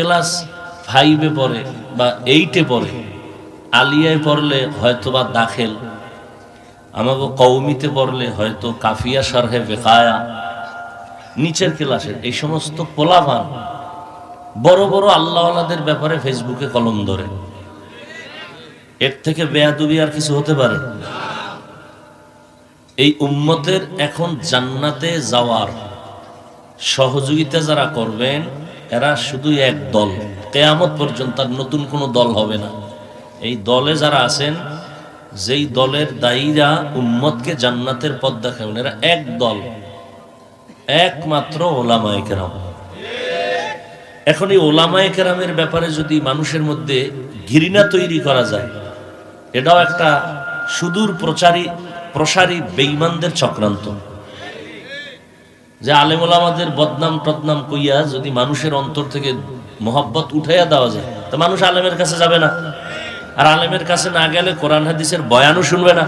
Class ফাইভে পড়ে বা এইটে পড়ে, আলিয়ায় পড়লে হয়তো বা দাখেল আমাকে কৌমিতে পড়লে হয়তো কাফিয়া সারহে বেকায়া, নিচের ক্লাসের এই সমস্ত পোলাভান বড় বড় আল্লাহওয়ালাদের ব্যাপারে ফেসবুকে কলম ধরে। এর থেকে বেয়াদুবি আর কিছু হতে পারে? এই উম্মতের এখন জান্নাতে যাওয়ার সহযোগিতা যারা করবেন, এরা শুধু এক দল। কেয়ামত পর্যন্ত আর নতুন কোনো দল হবে না। এই দলে যারা আছেন, যেই দলের দায়ীরা উম্মতকে জান্নাতের পথ দেখাবেন, এরা এক দল। একমাত্র ওলামায়ে কেরাম। এখন এই ওলামায়ে কেরামের ব্যাপারে যদি মানুষের মধ্যে ঘৃণা তৈরি করা যায়, এটাও একটা সুদূর প্রচারী প্রসারী বেইমানদের চক্রান্ত। যে আলেম আমাদের বদনাম টদনাম কইয়া যদি মানুষের অন্তর থেকে মোহাব্বত উঠাইয়া দেওয়া যায়, তো মানুষ আলেমের কাছে যাবে না। আর আলেমের কাছে না গেলে কোরআন, হাদিসের বয়ানও শুনবে না।